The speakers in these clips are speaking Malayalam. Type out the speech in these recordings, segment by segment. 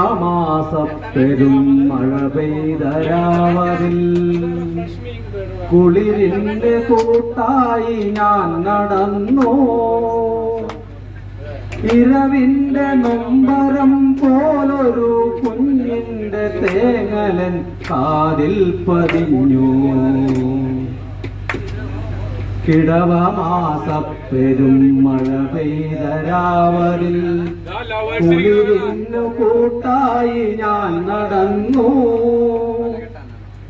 മാസപ്പെരും മഴ പെയ്തരാവതിൽ കുളിരിന്റെ കൂട്ടായി ഞാൻ നടന്നു? ഇരവിന്റെ നൊമ്പരം പോലൊരു കുഞ്ഞിന്റെ തേങ്ങലൻ കാതിൽ പതിഞ്ഞു. കിടവ മാസപ്പെരും മഴ പെയ്തരാവതിൽ കൂട്ടായി ഞാൻ നടന്നു.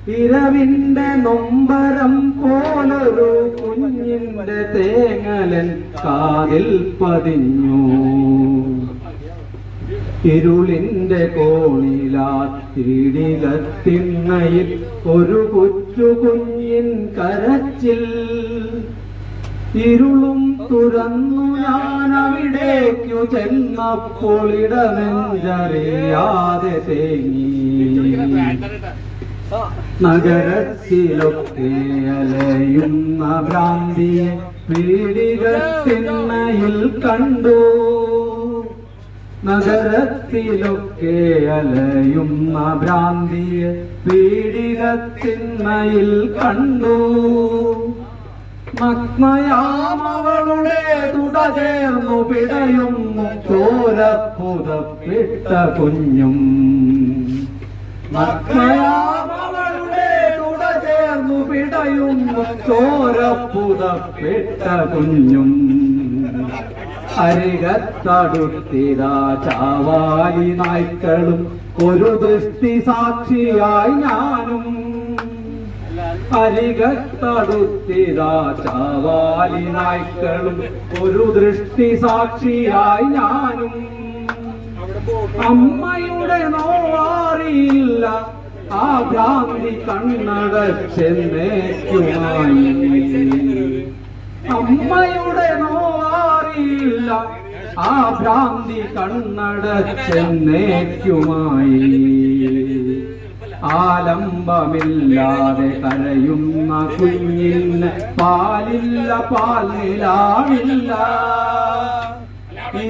ഇരവിന്റെ നൊമ്പരം പോലൊരു കുഞ്ഞിന്റെ തേങ്ങലൻ കാതിൽ പതിഞ്ഞു. ഇരുളിന്റെ കോണിലാത്തിടികത്തിണ്ണയിൽ ഒരു കൊച്ചു കുഞ്ഞിൻ കരച്ചിൽ. ഇരുളും തുറന്നു ഞാൻ അവിടേക്കു ചെന്നപ്പോൾ ഇടനെഞ്ചറിയാതെ തേങ്ങി. നഗരത്തിലൊക്കെ അലയുന്ന ഭ്രാന്തിയെ പീഡികത്തിണ്ണയിൽ കണ്ടു. നഗരത്തിലൊക്കെ അലയുന്ന ഭ്രാന്തിയെ പീഡികത്തിന്മയിൽ കണ്ടു. നഗ്നയാമവളുടെ തുട ചേർന്നു പിടയുന്നു ചോരപ്പുതപ്പിട്ട കുഞ്ഞും. മഗ്നയാമവളുടെ തുട ചേർന്നു പിടയുന്നു ചോരപ്പുതപ്പിട്ട കുഞ്ഞും. അരികത്തടുത്തിതാ ചാവായി നായ്ക്കളും ഒരു ദൃഷ്ടി സാക്ഷിയായി ഞാനും. അരികത്തടുത്തിതാ ചാവാലി നായ്ക്കളും ഒരു ദൃഷ്ടി സാക്ഷിയായി ഞാനും. അമ്മയുടെ നോവാറിയില്ല ആ ഭ്രാന്തി കണ്ണടച്ചെന്നേക്കുമായി അമ്മയുടെ നോവാറിയില്ല ആ ഭ്രാന്തി കണ്ണടച്ചെന്നേക്കുമായി ആലംബമില്ലാതെ കരയുന്ന കുഞ്ഞിന് പാലില്ല പാലിലാവില്ല. ഈ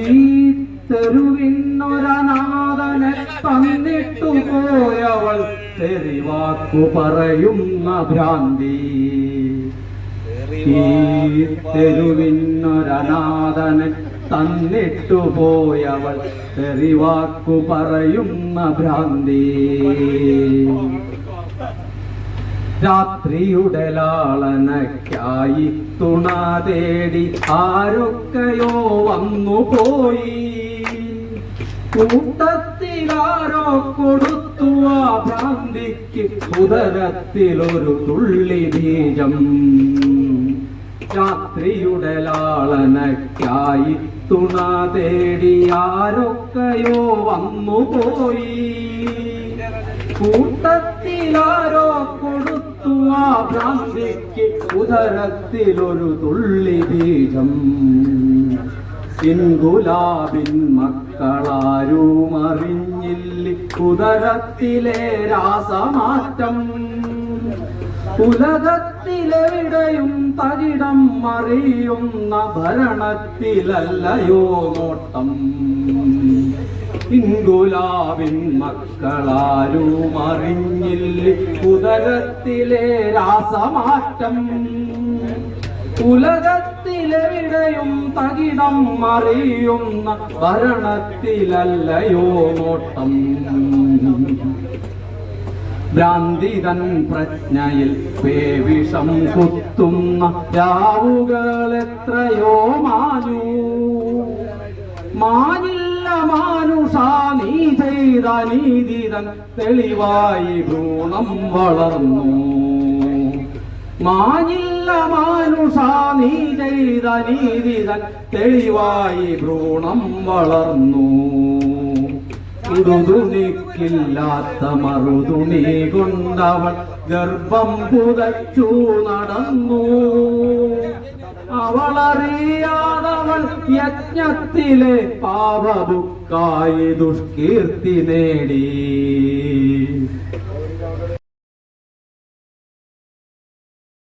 തെരുവിന്നൊരനാഥനെ തന്നിട്ടു പോയവൾ തെറിവാക്കു പറയുന്ന ഭ്രാന്തി. ഈ തെരുവിന്നൊരനാഥനെ തന്നിട്ടു പോയവൾ തെറിവാക്കു പറയുന്ന ഭ്രാന്തി. രാത്രിയുടെ ലാളനക്കായി തുണ തേടി ആരൊക്കെയോ വന്നു പോയി കൂട്ടത്തിലാരോ കൊടുത്തു ആ ഭ്രാന്തിക്ക് ഉദരത്തിലൊരു തുള്ളി ബീജം. രാത്രിയുടെ ലാളനക്കായി തുണ വന്നു പോയി കൂട്ടത്തിലാരോ കൊടുത്തു ആ ഭ്രാന്തിക്ക് ഉദരത്തിലൊരു തുള്ളി ബീജം. ഇൻഗുലാബിൻ മക്കളാരും അറിഞ്ഞില്ലി ഉദരത്തിലെ രാസമാറ്റം. ഉലകത്തിലെവിടെയും തകിടം മറിയുന്ന ഭരണത്തിലല്ലയോ നോട്ടം. ഇൻഗുലാവിൻ മക്കളാരും അറിഞ്ഞില്ല ഉദരത്തിലെ രാസമാറ്റം. ഉലകത്തിലെവിടെയും തകിടം മറിയുന്ന ഭരണത്തിലല്ലയോ നോട്ടം. ഭ്രാന്തിതൻ പ്രജ്ഞയിൽ പേവിഷം കുത്തുന്ന രാവുകൾ എത്രയോ മാനു മാനില്ല മാനുഷാ നീ ചെയ്ത നീതിതൻ തെളിവായി ഭ്രൂണം വളർന്നു. മാനില്ല മാനുഷാ നീ ചെയ്ത നീതിതൻ തെളിവായി ഭ്രൂണം വളർന്നു. ഉടുതുണിക്കില്ലാത്ത മറുതുണി കൊണ്ടവൾ ഗർഭം പുതച്ചു നടന്നു. അവളറിയാതവൾ യജ്ഞത്തിലെ പാപബുക്കായി ദുഷ്കീർത്തി നേടി.